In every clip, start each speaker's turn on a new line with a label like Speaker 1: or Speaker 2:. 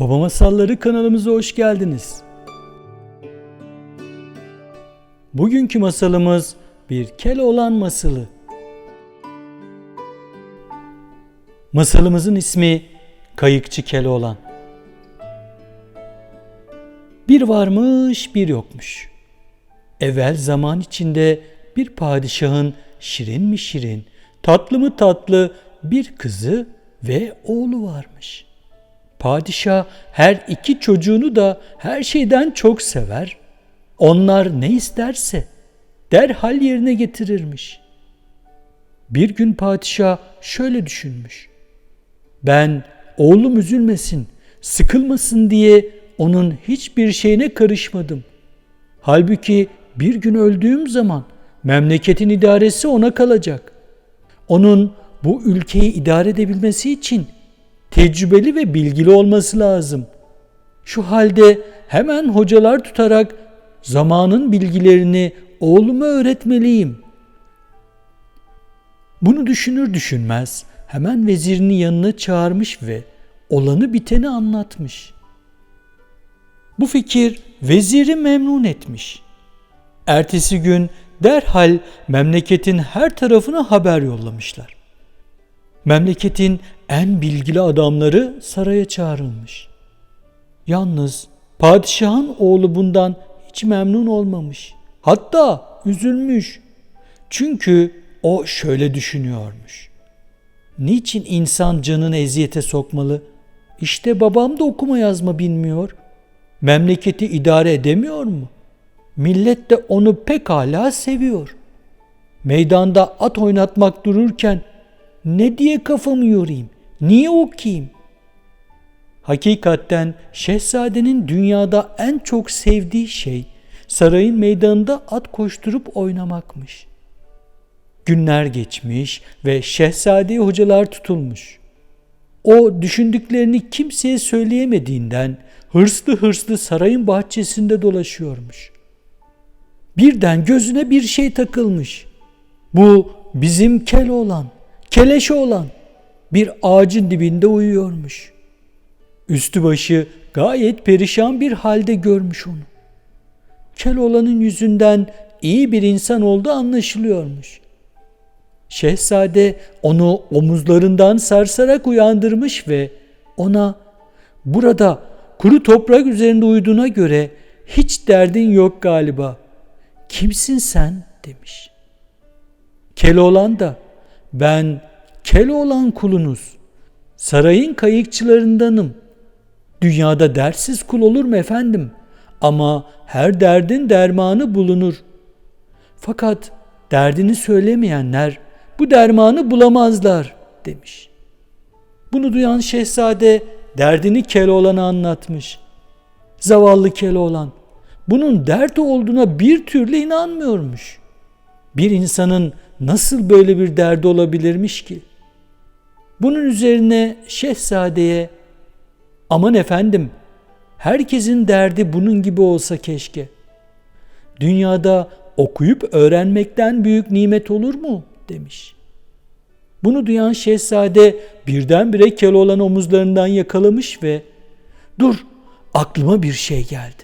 Speaker 1: Baba Masalları kanalımıza hoş geldiniz. Bugünkü masalımız bir Keloğlan masalı. Masalımızın ismi Kayıkçı Keloğlan. Bir varmış bir yokmuş. Evvel zaman içinde bir padişahın şirin mi şirin, tatlı mı tatlı bir kızı ve oğlu varmış. Padişah her iki çocuğunu da her şeyden çok sever. Onlar ne isterse derhal yerine getirirmiş. Bir gün padişah şöyle düşünmüş. Ben oğlum üzülmesin, sıkılmasın diye onun hiçbir şeyine karışmadım. Halbuki bir gün öldüğüm zaman memleketin idaresi ona kalacak. Onun bu ülkeyi idare edebilmesi için tecrübeli ve bilgili olması lazım. Şu halde hemen hocalar tutarak zamanın bilgilerini oğluma öğretmeliyim. Bunu düşünür düşünmez hemen vezirini yanına çağırmış ve olanı biteni anlatmış. Bu fikir veziri memnun etmiş. Ertesi gün derhal memleketin her tarafına haber yollamışlar. Memleketin en bilgili adamları saraya çağrılmış. Yalnız padişahın oğlu bundan hiç memnun olmamış. Hatta üzülmüş. Çünkü o şöyle düşünüyormuş. Niçin insan canını eziyete sokmalı? İşte babam da okuma yazma bilmiyor. Memleketi idare edemiyor mu? Millet de onu pekala seviyor. Meydanda at oynatmak dururken ne diye kafamı yorayım? Niye okuyayım? Hakikatten şehzadenin dünyada en çok sevdiği şey sarayın meydanında at koşturup oynamakmış. Günler geçmiş ve şehzadeye hocalar tutulmuş. O düşündüklerini kimseye söyleyemediğinden hırslı hırslı sarayın bahçesinde dolaşıyormuş. Birden gözüne bir şey takılmış. Bu bizim kel olan, keleşi olan bir ağacın dibinde uyuyormuş. Üstü başı gayet perişan bir halde görmüş onu. Kel olanın yüzünden iyi bir insan olduğu anlaşılıyormuş. Şehzade onu omuzlarından sarsarak uyandırmış ve ona burada kuru toprak üzerinde uyuduğuna göre hiç derdin yok galiba. Kimsin sen demiş. Keloğlan da ben Keloğlan kulunuz. Sarayın kayıkçılarındanım. Dünyada dersiz kul olur mu efendim? Ama her derdin dermanı bulunur. Fakat derdini söylemeyenler bu dermanı bulamazlar demiş. Bunu duyan şehzade derdini Keloğlan'a anlatmış. Zavallı Keloğlan bunun dert olduğuna bir türlü inanmıyormuş. Bir insanın nasıl böyle bir derdi olabilirmiş ki? Bunun üzerine şehzadeye aman efendim herkesin derdi bunun gibi olsa keşke. Dünyada okuyup öğrenmekten büyük nimet olur mu demiş. Bunu duyan şehzade birdenbire Keloğlan omuzlarından yakalamış ve dur aklıma bir şey geldi.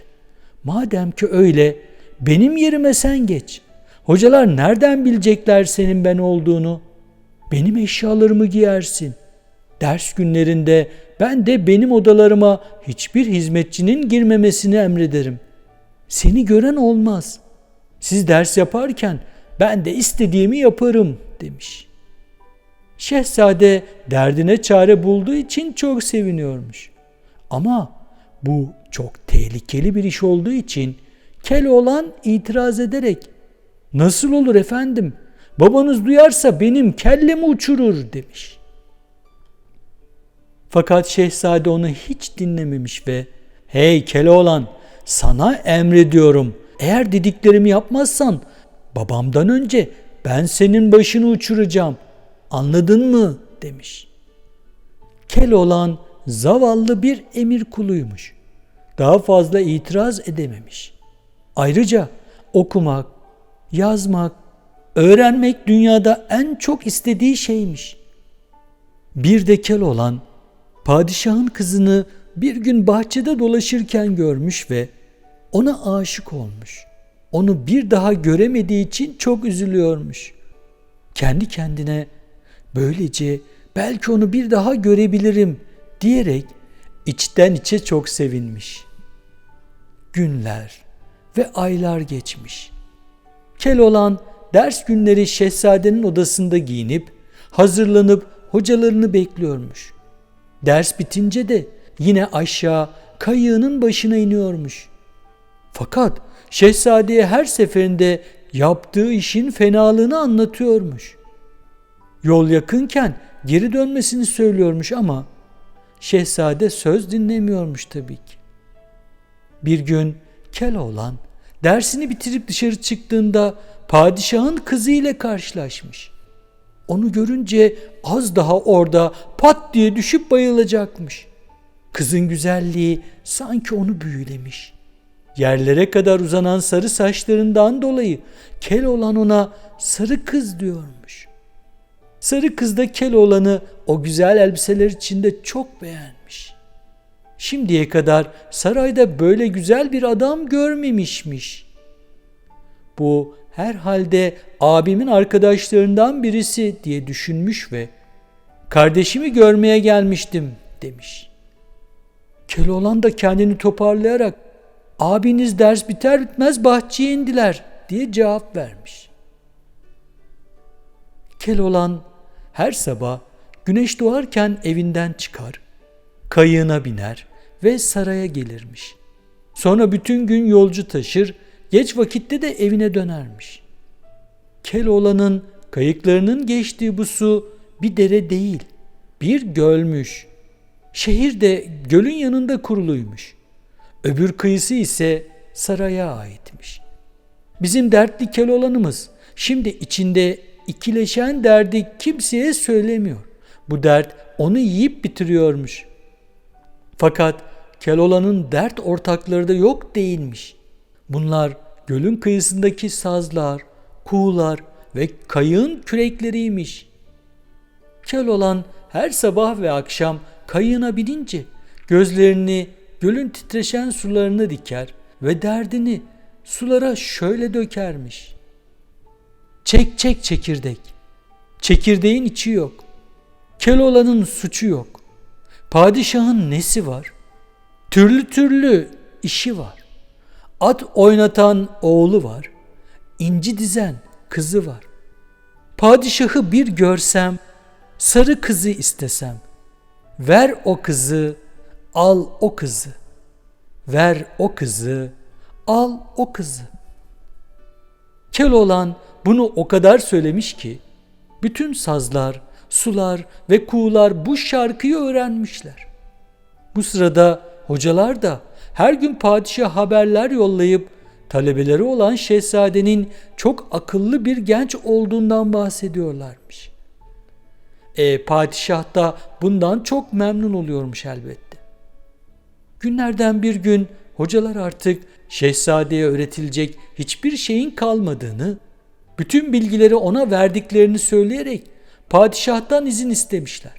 Speaker 1: Madem ki öyle benim yerime sen geç. Hocalar nereden bilecekler senin ben olduğunu? Benim eşyalarımı giyersin. Ders günlerinde ben de benim odalarıma hiçbir hizmetçinin girmemesini emrederim. Seni gören olmaz. Siz ders yaparken ben de istediğimi yaparım demiş. Şehzade derdine çare bulduğu için çok seviniyormuş. Ama bu çok tehlikeli bir iş olduğu için Keloğlan itiraz ederek Nasıl olur efendim? Babanız duyarsa benim kellemi uçurur demiş. Fakat şehzade onu hiç dinlememiş ve hey Keloğlan sana emrediyorum eğer dediklerimi yapmazsan babamdan önce ben senin başını uçuracağım anladın mı demiş. Keloğlan zavallı bir emir kuluymuş. Daha fazla itiraz edememiş. Ayrıca okumak, yazmak, öğrenmek dünyada en çok istediği şeymiş. Bir de kel olan padişahın kızını bir gün bahçede dolaşırken görmüş ve ona aşık olmuş. Onu bir daha göremediği için çok üzülüyormuş. Kendi kendine böylece belki onu bir daha görebilirim diyerek içten içe çok sevinmiş. Günler ve aylar geçmiş. Keloğlan ders günleri şehzadenin odasında giyinip hazırlanıp hocalarını bekliyormuş. Ders bitince de yine aşağı kayığının başına iniyormuş. Fakat şehzadeye her seferinde yaptığı işin fenalığını anlatıyormuş. Yol yakınken geri dönmesini söylüyormuş ama şehzade söz dinlemiyormuş tabii ki. Bir gün Keloğlan dersini bitirip dışarı çıktığında padişahın kızı ile karşılaşmış. Onu görünce az daha orada pat diye düşüp bayılacakmış. Kızın güzelliği sanki onu büyülemiş. Yerlere kadar uzanan sarı saçlarından dolayı Keloğlan ona sarı kız diyormuş. Sarı kız da Keloğlan'ı o güzel elbiseler içinde çok beğenmiş. Şimdiye kadar sarayda böyle güzel bir adam görmemişmiş. Bu herhalde abimin arkadaşlarından birisi diye düşünmüş ve kardeşimi görmeye gelmiştim demiş. Keloğlan da kendini toparlayarak abiniz ders biter bitmez bahçeye indiler diye cevap vermiş. Keloğlan her sabah güneş doğarken evinden çıkar, kayığına biner ve saraya gelirmiş. Sonra bütün gün yolcu taşır, geç vakitte de evine dönermiş. Keloğlan'ın kayıklarının geçtiği bu su bir dere değil, bir gölmüş. Şehir de gölün yanında kuruluymuş. Öbür kıyısı ise saraya aitmiş. Bizim dertli Keloğlan'ımız şimdi içinde ikileşen derdi kimseye söylemiyor. Bu dert onu yiyip bitiriyormuş. Fakat Keloğlan'ın dert ortakları da yok değilmiş. Bunlar gölün kıyısındaki sazlar, kuğular ve kayığın kürekleriymiş. Keloğlan her sabah ve akşam kayığına binince gözlerini gölün titreşen sularına diker ve derdini sulara şöyle dökermiş. Çek çek çekirdek. Çekirdeğin içi yok. Keloğlan'ın suçu yok. Padişahın nesi var? Türlü türlü işi var. At oynatan oğlu var. İnci dizen kızı var. Padişahı bir görsem, sarı kızı istesem. Ver o kızı, al o kızı. Ver o kızı, al o kızı. Keloğlan bunu o kadar söylemiş ki bütün sazlar, sular ve kuğular bu şarkıyı öğrenmişler. Bu sırada hocalar da her gün padişah haberler yollayıp talebeleri olan şehzadenin çok akıllı bir genç olduğundan bahsediyorlarmış. E, padişah da bundan çok memnun oluyormuş elbette. Günlerden bir gün hocalar artık şehzadeye öğretilecek hiçbir şeyin kalmadığını, bütün bilgileri ona verdiklerini söyleyerek padişahtan izin istemişler.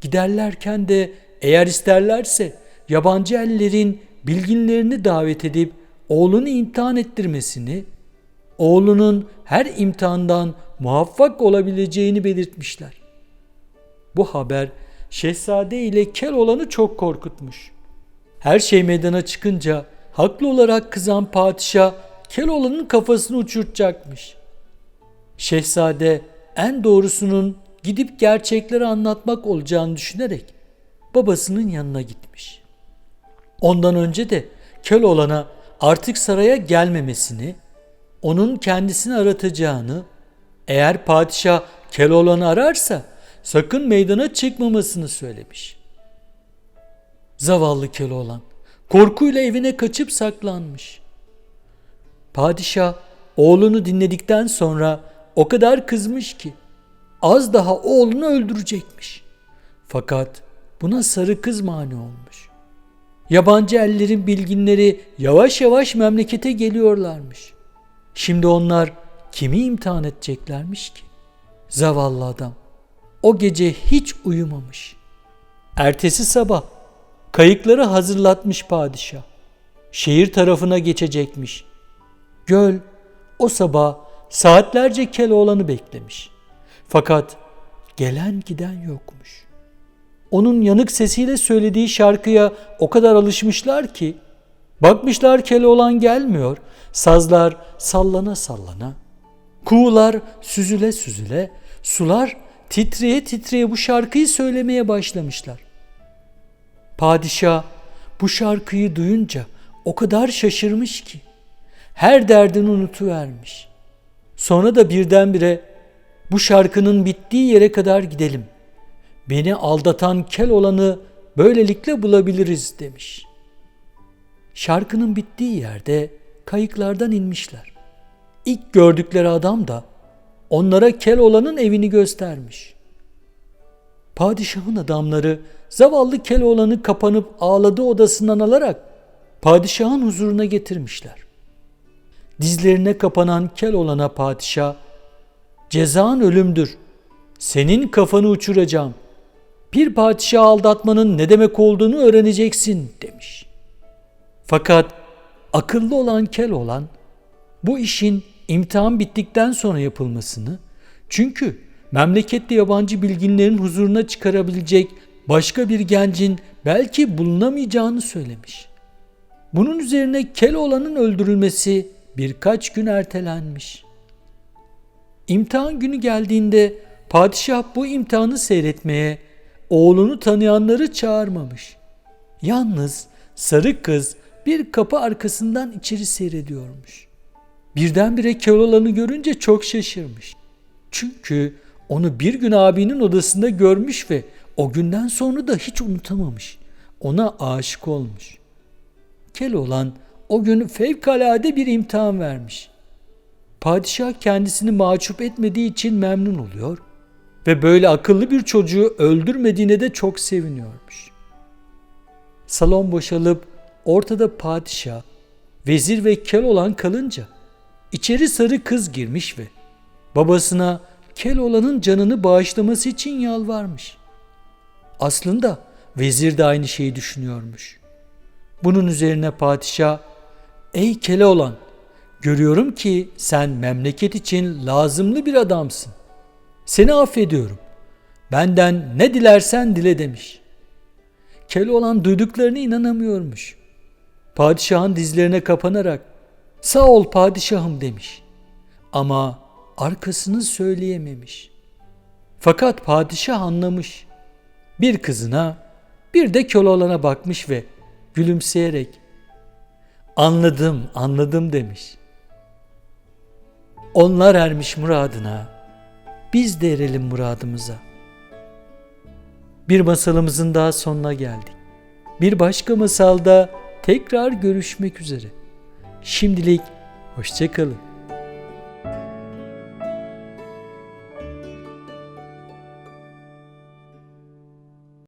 Speaker 1: Giderlerken de eğer isterlerse yabancı ellerin bilginlerini davet edip oğlunu imtihan ettirmesini, oğlunun her imtihandan muvaffak olabileceğini belirtmişler. Bu haber şehzade ile Keloğlan'ı çok korkutmuş. Her şey meydana çıkınca haklı olarak kızan padişah Keloğlan'ın kafasını uçurtacakmış. Şehzade en doğrusunun gidip gerçekleri anlatmak olacağını düşünerek babasının yanına gitmiş. Ondan önce de Keloğlan'a artık saraya gelmemesini, onun kendisini aratacağını, eğer padişah Keloğlan'ı ararsa sakın meydana çıkmamasını söylemiş. Zavallı Keloğlan korkuyla evine kaçıp saklanmış. Padişah oğlunu dinledikten sonra o kadar kızmış ki az daha oğlunu öldürecekmiş. Fakat buna sarı kız mani olmuş. Yabancı ellerin bilginleri yavaş yavaş memlekete geliyorlarmış. Şimdi onlar kimi imtihan edeceklermiş ki? Zavallı adam o gece hiç uyumamış. Ertesi sabah kayıkları hazırlatmış padişah. Şehir tarafına geçecekmiş. Göl o sabah saatlerce Keloğlan'ı beklemiş. Fakat gelen giden yokmuş. Onun yanık sesiyle söylediği şarkıya o kadar alışmışlar ki bakmışlar Keloğlan gelmiyor. Sazlar sallana sallana, kuğular süzüle süzüle, sular titreye titreye bu şarkıyı söylemeye başlamışlar. Padişah bu şarkıyı duyunca o kadar şaşırmış ki her derdini unutuvermiş. Sonra da birdenbire bu şarkının bittiği yere kadar gidelim. Beni aldatan kel olanı böylelikle bulabiliriz demiş. Şarkının bittiği yerde kayıklardan inmişler. İlk gördükleri adam da onlara kel olanın evini göstermiş. Padişahın adamları zavallı Keloğlan'ı kapanıp ağladığı odasından alarak padişahın huzuruna getirmişler. Dizlerine kapanan Keloğlan'a padişah, cezan ölümdür, senin kafanı uçuracağım, bir padişahı aldatmanın ne demek olduğunu öğreneceksin demiş. Fakat akıllı olan Keloğlan, bu işin imtihan bittikten sonra yapılmasını, çünkü memlekette yabancı bilginlerin huzuruna çıkarabilecek başka bir gencin belki bulunamayacağını söylemiş. Bunun üzerine Keloğlan'ın öldürülmesi birkaç gün ertelenmiş. İmtihan günü geldiğinde padişah bu imtihanı seyretmeye oğlunu tanıyanları çağırmamış. Yalnız sarı kız bir kapı arkasından içeri seyrediyormuş. Birdenbire Keloğlan'ı görünce çok şaşırmış. Çünkü onu bir gün abinin odasında görmüş ve o günden sonra da hiç unutamamış. Ona aşık olmuş. Keloğlan o gün fevkalade bir imtihan vermiş. Padişah kendisini mahcup etmediği için memnun oluyor ve böyle akıllı bir çocuğu öldürmediğine de çok seviniyormuş. Salon boşalıp ortada padişah, vezir ve Keloğlan kalınca içeri sarı kız girmiş ve babasına Keloğlan'ın canını bağışlaması için yalvarmış. Aslında vezir de aynı şeyi düşünüyormuş. Bunun üzerine padişah, ''Ey Keloğlan, görüyorum ki sen memleket için lazımlı bir adamsın. Seni affediyorum. Benden ne dilersen dile.'' demiş. Keloğlan duyduklarına inanamıyormuş. Padişahın dizlerine kapanarak, ''Sağ ol padişahım.'' demiş. Ama arkasını söyleyememiş. Fakat padişah anlamış. Bir kızına bir de Keloğlan'a bakmış ve gülümseyerek anladım anladım demiş. Onlar ermiş muradına, biz de erelim muradımıza. Bir masalımızın daha sonuna geldik. Bir başka masalda tekrar görüşmek üzere. Şimdilik hoşçakalın.